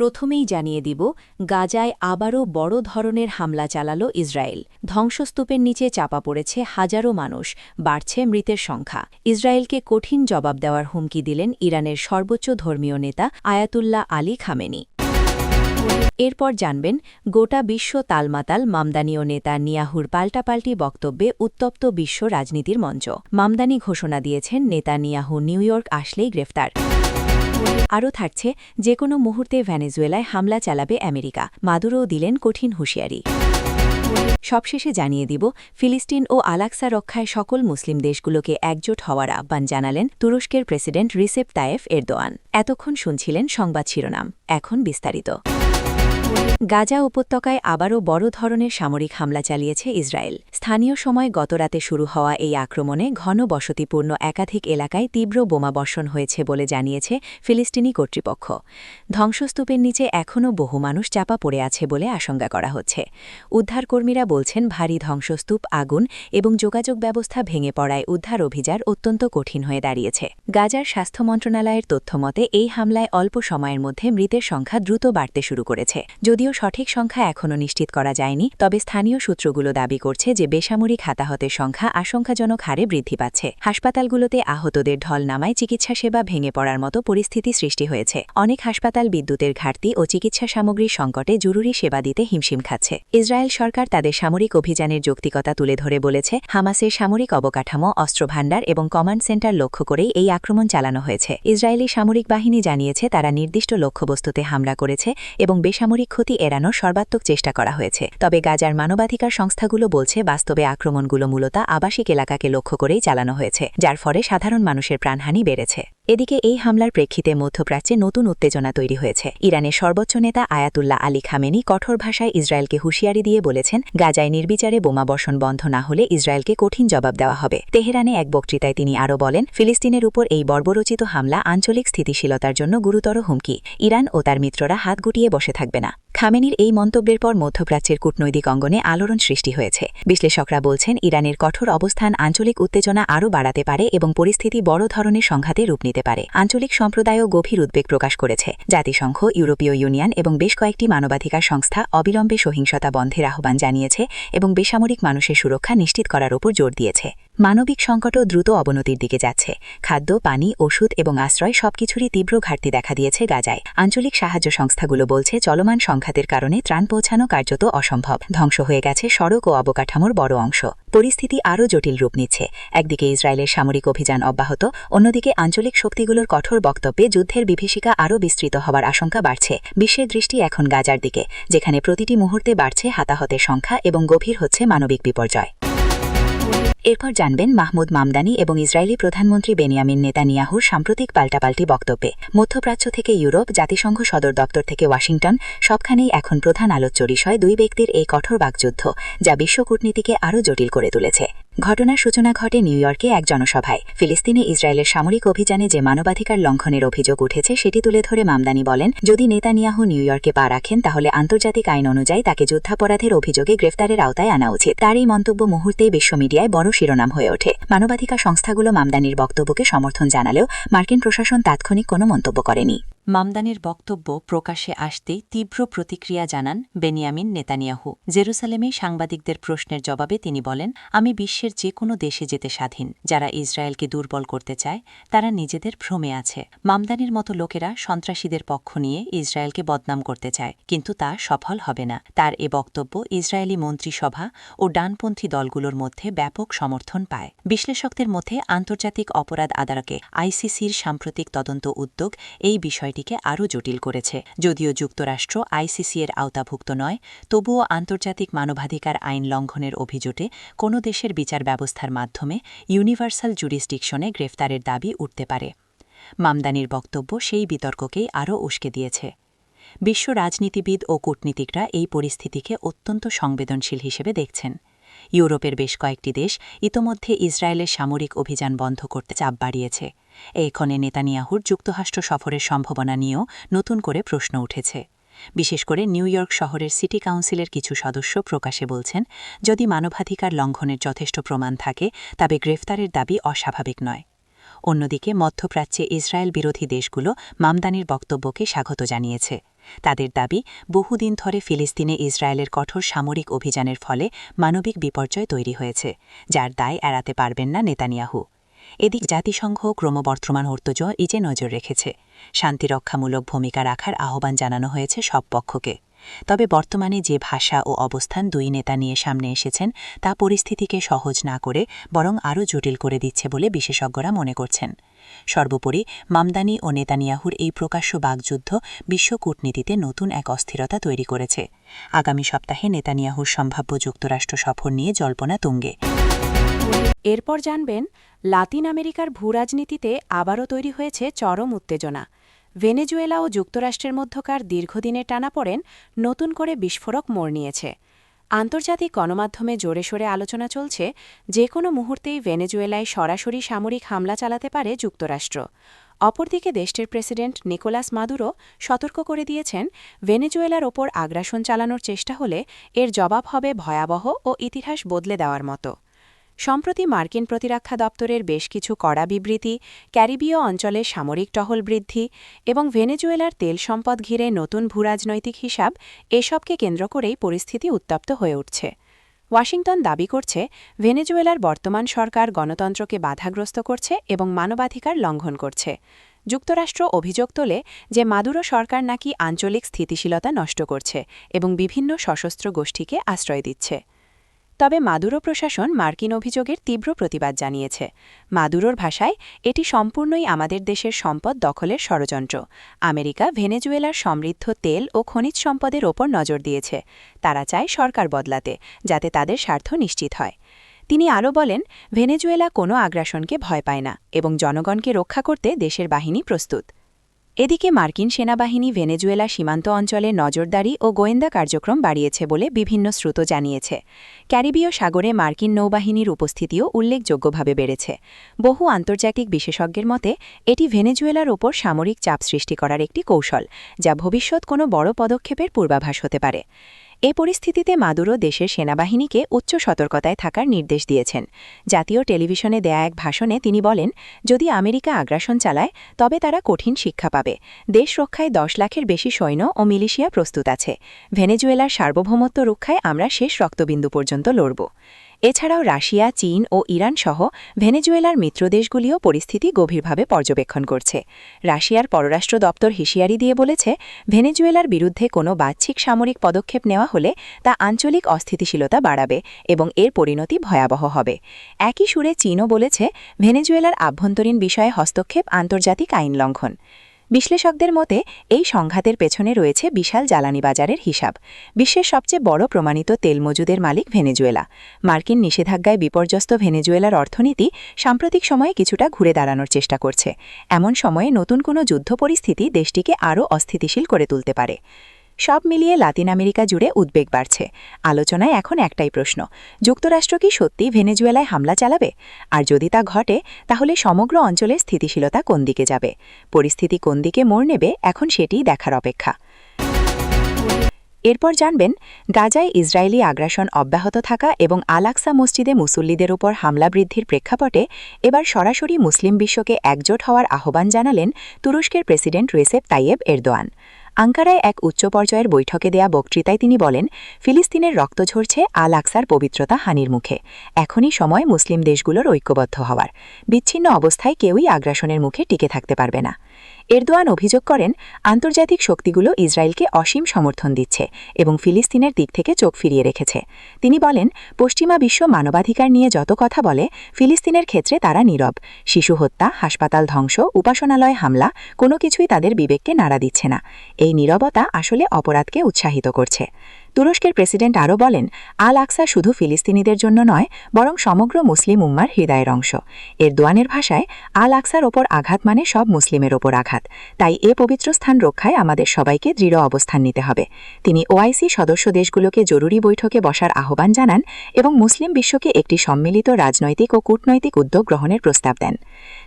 প্রথমেই জানিয়ে দিব, গাজায় আবারও বড় ধরনের হামলা চালাল ইসরায়েল। ধ্বংসস্তূপের নিচে চাপা পড়েছে হাজারো মানুষ, বাড়ছে মৃতের সংখ্যা। ইসরায়েলকে কঠিন জবাব দেওয়ার হুমকি দিলেন ইরানের সর্বোচ্চ ধর্মীয় নেতা আয়াতুল্লাহ আলী খামেনি। এরপর জানবেন, গোটা বিশ্ব তালমাতাল মামদানীয় নেতা নিয়াহুর পাল্টাপাল্টি বক্তব্যে উত্তপ্ত বিশ্ব রাজনীতির মঞ্চ। মামদানি ঘোষণা দিয়েছেন নেতা নিয়াহু নিউ ইয়র্ক আসলেই গ্রেফতার। আরও থাকছে যে কোনো মুহূর্তে ভ্যানেজুয়েলায় হামলা চালাবে আমেরিকা। মাদুরোও দিলেন কঠিন হুঁশিয়ারি। সবশেষে জানিয়ে দিব, ফিলিস্তিন ও আলাক্সা রক্ষায় সকল মুসলিম দেশগুলোকে একজোট হওয়ার আহ্বান জানালেন তুরস্কের প্রেসিডেন্ট রিসেপ তায়েফ এরদোয়ান। এতক্ষণ শুনছিলেন সংবাদ শিরোনাম। এখন বিস্তারিত। গাজা উপত্যকায় আবারও বড় ধরনের সামরিক হামলা চালিয়েছে ইসরায়েল। স্থানীয় সময় গতরাতে শুরু হওয়া এই আক্রমণে ঘন বসতিপূর্ণ একাধিক এলাকায় তীব্র বোমাবর্ষণ হয়েছে বলে জানিয়েছে ফিলিস্তিনি কর্তৃপক্ষ। ধ্বংসস্তূপের নিচে এখনও বহু মানুষ চাপা পড়ে আছে বলে আশঙ্কা করা হচ্ছে। উদ্ধারকর্মীরা বলছেন, ভারী ধ্বংসস্তূপ, আগুন এবং যোগাযোগ ব্যবস্থা ভেঙে পড়ায় উদ্ধার অভিযান অত্যন্ত কঠিন হয়ে দাঁড়িয়েছে। গাজার স্বাস্থ্য মন্ত্রণালয়ের তথ্যমতে, এই হামলায় অল্প সময়ের মধ্যে মৃতের সংখ্যা দ্রুত বাড়তে শুরু করেছে। যদিও সঠিক সংখ্যা এখনও নিশ্চিত করা যায়নি, তবে স্থানীয় সূত্রগুলো দাবি করছে যে বেসামরিক হাতাহতের সংখ্যা আশঙ্কাজনক হারে বৃদ্ধি পাচ্ছে। হাসপাতালগুলোতে আহতদের ঢল নামায় চিকিৎসা সেবা ভেঙে পড়ার মতো পরিস্থিতি সৃষ্টি হয়েছে। অনেক হাসপাতাল বিদ্যুতের ঘাটতি ও চিকিৎসা সামগ্রীর সংকটে জরুরি সেবা দিতে হিমশিম খাচ্ছে। ইসরায়েল সরকার তাদের সামরিক অভিযানের যৌক্তিকতা তুলে ধরে বলেছে, হামাসের সামরিক অবকাঠামো, অস্ত্রভাণ্ডার এবং কমান্ড সেন্টার লক্ষ্য করেই এই আক্রমণ চালানো হয়েছে। ইসরায়েলি সামরিক বাহিনী জানিয়েছে, তারা নির্দিষ্ট লক্ষ্যবস্তুতে হামলা করেছে এবং বেসামরিক ক্ষতি এড়ানোর সর্বাত্মক চেষ্টা করা হয়েছে। তবে গাজার মানবাধিকার সংস্থাগুলো বলছে, বাস্তবে আক্রমণগুলো মূলত আবাসিক এলাকাকে লক্ষ্য করেই চালানো হয়েছে, যার ফলে সাধারণ মানুষের প্রাণহানি বেড়েছে। এদিকে এই হামলার প্রেক্ষিতে মধ্যপ্রাচ্যে নতুন উত্তেজনা তৈরি হয়েছে। ইরানের সর্বোচ্চ নেতা আয়াতুল্লাহ আলী খামেনি কঠোর ভাষায় ইসরায়েলকে হুঁশিয়ারি দিয়ে বলেছেন, গাজায় নির্বিচারে বোমাবর্ষণ বন্ধ না হলে ইসরায়েলকে কঠিন জবাব দেওয়া হবে। তেহরানে এক বক্তৃতায় তিনি আরও বলেন, ফিলিস্তিনের উপর এই বর্বরচিত হামলা আঞ্চলিক স্থিতিশীলতার জন্য গুরুতর হুমকি। ইরান ও তার মিত্ররা হাত গুটিয়ে বসে থাকবে না। খামেনির এই মন্তব্যের পর মধ্যপ্রাচ্যের কূটনৈতিক অঙ্গনে আলোড়ন সৃষ্টি হয়েছে। বিশ্লেষকরা বলছেন, ইরানের কঠোর অবস্থান আঞ্চলিক উত্তেজনা আরও বাড়াতে পারে এবং পরিস্থিতি বড় ধরনের সংঘাতে রূপ নিতে পারে। আঞ্চলিক সম্প্রদায়ও গভীর উদ্বেগ প্রকাশ করেছে। জাতিসংঘ, ইউরোপীয় ইউনিয়ন এবং বেশ কয়েকটি মানবাধিকার সংস্থা অবিলম্বে সহিংসতা বন্ধের আহ্বান জানিয়েছে এবং বেসামরিক মানুষের সুরক্ষা নিশ্চিত করার উপর জোর দিয়েছে। মানবিক সংকটও দ্রুত অবনতির দিকে যাচ্ছে। খাদ্য, পানি, ওষুধ এবং আশ্রয় সবকিছুরই তীব্র ঘাটতি দেখা দিয়েছে গাজায়। আঞ্চলিক সাহায্য সংস্থাগুলো বলছে, চলমান সংঘাতের কারণে ত্রাণ পৌঁছানো কার্যত অসম্ভব। ধ্বংস হয়ে গেছে সড়ক ও অবকাঠামোর বড় অংশ। পরিস্থিতি আরও জটিল রূপ নিচ্ছে। একদিকে ইসরায়েলের সামরিক অভিযান অব্যাহত, অন্যদিকে আঞ্চলিক শক্তিগুলোর কঠোর বক্তব্যে যুদ্ধের বিভীষিকা আরও বিস্তৃত হওয়ার আশঙ্কা বাড়ছে। বিশ্বের দৃষ্টি এখন গাজার দিকে, যেখানে প্রতিটি মুহূর্তে বাড়ছে হাতাহতের সংখ্যা এবং গভীর হচ্ছে মানবিক বিপর্যয়। এরপর জানবেন মাহমুদ মামদানি এবং ইসরায়েলি প্রধানমন্ত্রী বেনিয়ামিন নেতানিয়াহুর সাম্প্রতিক পাল্টাপাল্টি বক্তব্যে। মধ্যপ্রাচ্য থেকে ইউরোপ, জাতিসংঘ সদর দপ্তর থেকে ওয়াশিংটন, সবখানেই এখন প্রধান আলোচ্য বিষয় দুই ব্যক্তির এই কঠোর বাকযুদ্ধ, যা বিশ্ব কূটনীতিকে আরও জটিল করে তুলেছে। ঘটনার সূচনা ঘটে নিউ ইয়র্কে এক জনসভায়। ফিলিস্তিনে ইসরায়েলের সামরিক অভিযানে যে মানবাধিকার লঙ্ঘনের অভিযোগ উঠেছে, সেটি তুলে ধরে মামদানি বলেন, যদি নেতানিয়াহু নিউ ইয়র্কে পা রাখেন, তাহলে আন্তর্জাতিক আইন অনুযায়ী তাকে যুদ্ধাপরাধের অভিযোগে গ্রেফতারের আওতায় আনা উচিত। তার এই মন্তব্য মুহূর্তেই বিশ্ব মিডিয়ায় বড় শিরোনাম হয়ে ওঠে। মানবাধিকার সংস্থাগুলো মামদানির বক্তব্যকে সমর্থন জানালেও মার্কিন প্রশাসন তাৎক্ষণিক কোনো মন্তব্য করেনি। মামদানির বক্তব্য প্রকাশ্যে আসতেই তীব্র প্রতিক্রিয়া জানান বেনিয়ামিন নেতানিয়াহু। জেরুসালেমে সাংবাদিকদের প্রশ্নের জবাবে তিনি বলেন, আমি বিশ্বের যে কোনো দেশে যেতে স্বাধীন। যারা ইসরায়েলকে দুর্বল করতে চায়, তারা নিজেদের ভ্রমে আছে। মামদানির মতো লোকেরা সন্ত্রাসীদের পক্ষ নিয়ে ইসরায়েলকে বদনাম করতে চায়, কিন্তু তা সফল হবে না। তার এ বক্তব্য ইসরায়েলি মন্ত্রিসভা ও ডানপন্থী দলগুলোর মধ্যে ব্যাপক সমর্থন পায়। বিশ্লেষকদের মধ্যে আন্তর্জাতিক অপরাধ আদালকে আইসিসির সাম্প্রতিক তদন্ত উদ্যোগ এই বিষয়টিকে আরও জটিল করেছে। যদিও যুক্তরাষ্ট্র আইসিসি এর আওতাভুক্ত নয়, তবুও আন্তর্জাতিক মানবাধিকার আইন লঙ্ঘনের অভিযোগে কোনো দেশের বিচার ব্যবস্থার মাধ্যমে ইউনিভার্সাল জুরিসডিকশনে গ্রেফতারের দাবি উঠতে পারে। মামদানির বক্তব্য সেই বিতর্ককেই আরও উস্কে দিয়েছে। বিশ্ব রাজনীতিবিদ ও কূটনীতিকরা এই পরিস্থিতিকে অত্যন্ত সংবেদনশীল হিসেবে দেখছেন। ইউরোপের বেশ কয়েকটি দেশ ইতোমধ্যে ইসরায়েলের সামরিক অভিযান বন্ধ করতে চাপ বাড়িয়েছে। এক্ষণে নেতানিয়াহুর যুক্তরাষ্ট্র সফরের সম্ভাবনা নিয়েও নতুন করে প্রশ্ন উঠেছে। বিশেষ করে নিউ ইয়র্ক শহরের সিটি কাউন্সিলের কিছু সদস্য প্রকাশে বলছেন, যদি মানবাধিকার লঙ্ঘনের যথেষ্ট প্রমাণ থাকে, তবে গ্রেফতারের দাবি অস্বাভাবিক নয়। অন্যদিকে মধ্যপ্রাচ্যে ইসরায়েল বিরোধী দেশগুলো মামদানির বক্তব্যকে স্বাগত জানিয়েছে। তাদের দাবি, বহুদিন ধরে ফিলিস্তিনে ইসরায়েলের কঠোর সামরিক অভিযানের ফলে মানবিক বিপর্যয় তৈরি হয়েছে, যার দায় এড়াতে পারবেন না নেতানিয়াহু। এদিক জাতিসংঘ ক্রমবর্ধমান ঐর্তজ ইজে নজর রেখেছে। শান্তিরক্ষামূলক ভূমিকা রাখার আহ্বান জানানো হয়েছে সব পক্ষকে। তবে বর্তমানে যে ভাষা ও অবস্থান দুই নেতা নিয়ে সামনে এসেছেন, তা পরিস্থিতিকে সহজ না করে বরং আরও জটিল করে দিচ্ছে বলে বিশেষজ্ঞরা মনে করছেন। সর্বোপরি, মামদানি ও নেতানিয়াহুর এই প্রকাশ্য বাগযুদ্ধ বিশ্ব কূটনীতিতে নতুন এক অস্থিরতা তৈরি করেছে। আগামী সপ্তাহে নেতানিয়াহুর সম্ভাব্য যুক্তরাষ্ট্র সফর নিয়ে জল্পনা তুঙ্গে। এরপর জানবেন, লাতিন আমেরিকার ভূরাজনীতিতে আবারও তৈরি হয়েছে চরম উত্তেজনা। ভেনেজুয়েলা ও যুক্তরাষ্ট্রের মধ্যকার দীর্ঘদিনের টানাপড়েন নতুন করে বিস্ফোরক মোড় নিয়েছে। আন্তর্জাতিক গণমাধ্যমে জোরে সোরে আলোচনা চলছে, যে কোনো মুহূর্তেই ভেনেজুয়েলায় সরাসরি সামরিক হামলা চালাতে পারে যুক্তরাষ্ট্র। অপরদিকে দেশটির প্রেসিডেন্ট নিকোলাস মাদুরো সতর্ক করে দিয়েছেন, ভেনেজুয়েলার ওপর আগ্রাসন চালানোর চেষ্টা হলে এর জবাব হবে ভয়াবহ ও ইতিহাস বদলে দেওয়ার মতো। সম্প্রতি মার্কিন প্রতিরক্ষা দপ্তরের বেশ কিছু কড়া বিবৃতি, ক্যারিবীয় অঞ্চলে সামরিক টহল বৃদ্ধি এবং ভেনেজুয়েলার তেল সম্পদ ঘিরে নতুন ভূরাজনৈতিক হিসাব এসবকে কেন্দ্র করেই পরিস্থিতি উত্তপ্ত হয়ে উঠছে। ওয়াশিংটন দাবি করছে, ভেনেজুয়েলার বর্তমান সরকার গণতন্ত্রকে বাধাগ্রস্ত করছে এবং মানবাধিকার লঙ্ঘন করছে। যুক্তরাষ্ট্র অভিযোগ তোলে যে মাদুরো সরকার নাকি আঞ্চলিক স্থিতিশীলতা নষ্ট করছে এবং বিভিন্ন সশস্ত্র গোষ্ঠীকে আশ্রয় দিচ্ছে। তবে মাদুরো প্রশাসন মার্কিন অভিযোগের তীব্র প্রতিবাদ জানিয়েছে। মাদুরোর ভাষায়, এটি সম্পূর্ণই আমাদের দেশের সম্পদ দখলের ষড়যন্ত্র। আমেরিকা ভেনেজুয়েলার সমৃদ্ধ তেল ও খনিজ সম্পদের ওপর নজর দিয়েছে। তারা চায় সরকার বদলাতে, যাতে তাদের স্বার্থ নিশ্চিত হয়। তিনি আরও বলেন, ভেনেজুয়েলা কোনো আগ্রাসনকে ভয় পায় না এবং জনগণকে রক্ষা করতে দেশের বাহিনী প্রস্তুত। এদিকে মার্কিন সেনাবাহিনী ভেনেজুয়েলা সীমান্ত অঞ্চলে নজরদারি ও গোয়েন্দা কার্যক্রম বাড়িয়েছে বলে বিভিন্ন শ্রুত জানিয়েছে। ক্যারিবীয় সাগরে মার্কিন নৌবাহিনীর উপস্থিতিও উল্লেখযোগ্যভাবে বেড়েছে। বহু আন্তর্জাতিক বিশেষজ্ঞের মতে, এটি ভেনেজুয়েলার ওপর সামরিক চাপ সৃষ্টি করার একটি কৌশল, যা ভবিষ্যৎ কোনো বড় পদক্ষেপের পূর্বাভাস হতে পারে। এ পরিস্থিতিতে মাদুরো দেশের সেনাবাহিনীকে উচ্চ সতর্কতায় থাকার নির্দেশ দিয়েছেন। জাতীয় টেলিভিশনে দেয়া এক ভাষণে তিনি বলেন, যদি আমেরিকা আগ্রাসন চালায়, তবে তারা কঠিন শিক্ষা পাবে। দেশ রক্ষায় দশ লাখের বেশি সৈন্য ও মিলিশিয়া প্রস্তুত আছে। ভেনেজুয়েলার সার্বভৌমত্ব রক্ষায় আমরা শেষ রক্তবিন্দু পর্যন্ত লড়ব। এছাড়াও রাশিয়া, চীন ও ইরান সহ ভেনেজুয়েলার মিত্রদেশগুলিও পরিস্থিতি গভীরভাবে পর্যবেক্ষণ করছে। রাশিয়ার পররাষ্ট্র দপ্তর হিসিয়ারি দিয়ে বলেছে, ভেনেজুয়েলার বিরুদ্ধে কোনো বাহ্যিক সামরিক পদক্ষেপ নেওয়া হলে তা আঞ্চলিক অস্থিতিশীলতা বাড়াবে এবং এর পরিণতি ভয়াবহ হবে। একই সুরে চীনও বলেছে, ভেনেজুয়েলার আভ্যন্তরীণ বিষয়ে হস্তক্ষেপ আন্তর্জাতিক আইন লঙ্ঘন। বিশ্লেষকদের মতে, এই সংঘাতের পেছনে রয়েছে বিশাল জ্বালানি বাজারের হিসাব। বিশ্বের সবচেয়ে বড় প্রমাণিত তেল মজুদের মালিক ভেনেজুয়েলা। মার্কিন নিষেধাজ্ঞায় বিপর্যস্ত ভেনেজুয়েলার অর্থনীতি সাম্প্রতিক সময়ে কিছুটা ঘুরে দাঁড়ানোর চেষ্টা করছে। এমন সময়ে নতুন কোনো যুদ্ধ পরিস্থিতি দেশটিকে আরও অস্থিতিশীল করে তুলতে পারে। সব মিলিয়ে লাতিন আমেরিকা জুড়ে উদ্বেগ বাড়ছে। আলোচনায় এখন একটাই প্রশ্ন, যুক্তরাষ্ট্র কি সত্যি ভেনেজুয়েলায় হামলা চালাবে? আর যদি তা ঘটে, তাহলে সমগ্র অঞ্চলের স্থিতিশীলতা কোন দিকে যাবে? পরিস্থিতি কোন দিকে মোড় নেবে, এখন সেটিই দেখার অপেক্ষা। এরপর জানবেন, গাজায় ইসরায়েলি আগ্রাসন অব্যাহত থাকা এবং আলাক্সা মসজিদে মুসল্লিদের ওপর হামলা বৃদ্ধির প্রেক্ষাপটে এবার সরাসরি মুসলিম বিশ্বকে একজোট হওয়ার আহ্বান জানালেন তুরস্কের প্রেসিডেন্ট রেসেপ তাইয়েব এরদোয়ান। আঙ্কারায় এক উচ্চ পর্যায়ের বৈঠকে দেয়া বক্তৃতায় তিনি বলেন, ফিলিস্তিনের রক্ত ঝরছে, আল আকসার পবিত্রতা হানির মুখে। এখনই সময় মুসলিম দেশগুলোর ঐক্যবদ্ধ হওয়ার। বিচ্ছিন্ন অবস্থায় কেউই আগ্রাসনের মুখে টিকে থাকতে পারবে না। এরদোয়ান অভিযোগ করেন, আন্তর্জাতিক শক্তিগুলো ইসরায়েলকে অসীম সমর্থন দিচ্ছে এবং ফিলিস্তিনের দিক থেকে চোখ ফিরিয়ে রেখেছে। তিনি বলেন, পশ্চিমা বিশ্ব মানবাধিকার নিয়ে যত কথা বলে, ফিলিস্তিনের ক্ষেত্রে তারা নীরব। শিশু হত্যা, হাসপাতাল ধ্বংস, উপাসনালয় হামলা, কোনো কিছুই তাদের বিবেককে নাড়া দিচ্ছে না। এই নীরবতা আসলে অপরাধকে উৎসাহিত করছে। তুরস্কের প্রেসিডেন্ট আরও বলেন আল আকসা শুধু ফিলিস্তিনিদের জন্য নয়, বরং সমগ্র মুসলিম উম্মার হৃদয়ের অংশ। এর দোয়ানের ভাষায় আল আকসার ওপর আঘাত মানে সব মুসলিমের ওপর আঘাত। তাই এ পবিত্র স্থান রক্ষায় আমাদের সবাইকে দৃঢ় অবস্থান নিতে হবে। তিনি ওআইসি সদস্য দেশগুলোকে জরুরি বৈঠকে বসার আহ্বান জানান এবং মুসলিম বিশ্বকে একটি সম্মিলিত রাজনৈতিক ও কূটনৈতিক উদ্যোগ গ্রহণের প্রস্তাব দেন।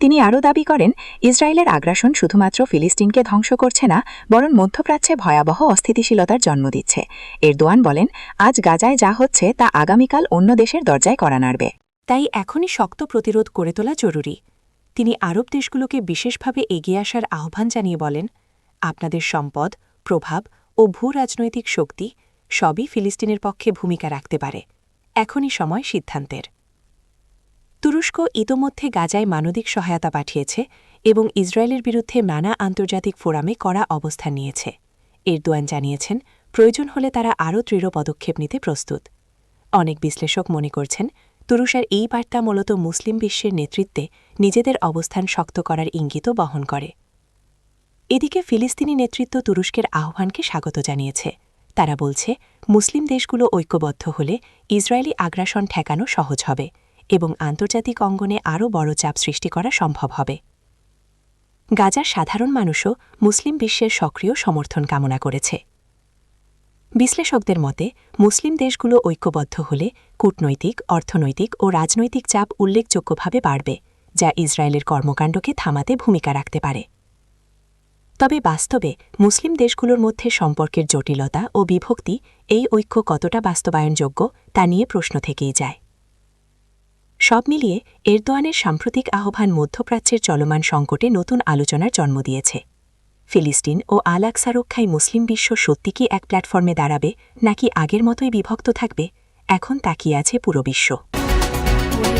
তিনি আরও দাবি করেন, ইসরায়েলের আগ্রাসন শুধুমাত্র ফিলিস্তিনকে ধ্বংস করছে না, বরং মধ্যপ্রাচ্যে ভয়াবহ অস্থিতিশীলতার জন্ম দিচ্ছে। এরদোয়ান বলেন, আজ গাজায় যা হচ্ছে তা আগামীকাল অন্য দেশের দরজায় করা নাড়বে। তাই এখনই শক্ত প্রতিরোধ করে তোলা জরুরি। তিনি আরব দেশগুলোকে বিশেষভাবে এগিয়ে আসার আহ্বান জানিয়ে বলেন, আপনাদের সম্পদ, প্রভাব ও ভূ রাজনৈতিক শক্তি সবই ফিলিস্তিনের পক্ষে ভূমিকা রাখতে পারে। এখনই সময় সিদ্ধান্তের। তুরস্ক ইতোমধ্যে গাজায় মানবিক সহায়তা পাঠিয়েছে এবং ইসরায়েলের বিরুদ্ধে নানা আন্তর্জাতিক ফোরামে কড়া অবস্থান নিয়েছে। এরদোয়ান জানিয়েছেন প্রয়োজন হলে তারা আরও দৃঢ় পদক্ষেপ নিতে প্রস্তুত। অনেক বিশ্লেষক মনে করছেন, তুরস্কের এই বার্তা মূলত মুসলিম বিশ্বের নেতৃত্বে নিজেদের অবস্থান শক্ত করার ইঙ্গিতও বহন করে। এদিকে ফিলিস্তিনি নেতৃত্ব তুরস্কের আহ্বানকে স্বাগত জানিয়েছে। তারা বলছে, মুসলিম দেশগুলো ঐক্যবদ্ধ হলে ইসরায়েলি আগ্রাসন ঠেকানো সহজ হবে এবং আন্তর্জাতিক অঙ্গনে আরও বড় চাপ সৃষ্টি করা সম্ভব হবে। গাজার সাধারণ মানুষও মুসলিম বিশ্বের সক্রিয় সমর্থন কামনা করেছে। বিশ্লেষকদের মতে, মুসলিম দেশগুলো ঐক্যবদ্ধ হলে কূটনৈতিক, অর্থনৈতিক ও রাজনৈতিক চাপ উল্লেখযোগ্যভাবে বাড়বে, যা ইসরায়েলের কর্মকাণ্ডকে থামাতে ভূমিকা রাখতে পারে। তবে বাস্তবে, মুসলিম দেশগুলোর মধ্যে সম্পর্কের জটিলতা ও বিভক্তি এই ঐক্য কতটা বাস্তবায়নযোগ্য তা নিয়ে প্রশ্ন থেকেই যায়। সব মিলিয়ে, এরদোয়ানের সাম্প্রতিক আহ্বান মধ্যপ্রাচ্যের চলমান সংকটে নতুন আলোচনার জন্ম দিয়েছে। ফিলিস্তিন ও আল আকসা রক্ষায় মুসলিম বিশ্ব সত্যি কি এক প্ল্যাটফর্মে দাঁড়াবে, নাকি আগের মতোই বিভক্ত থাকবে? এখন তাকিয়ে আছে পুরো বিশ্ব।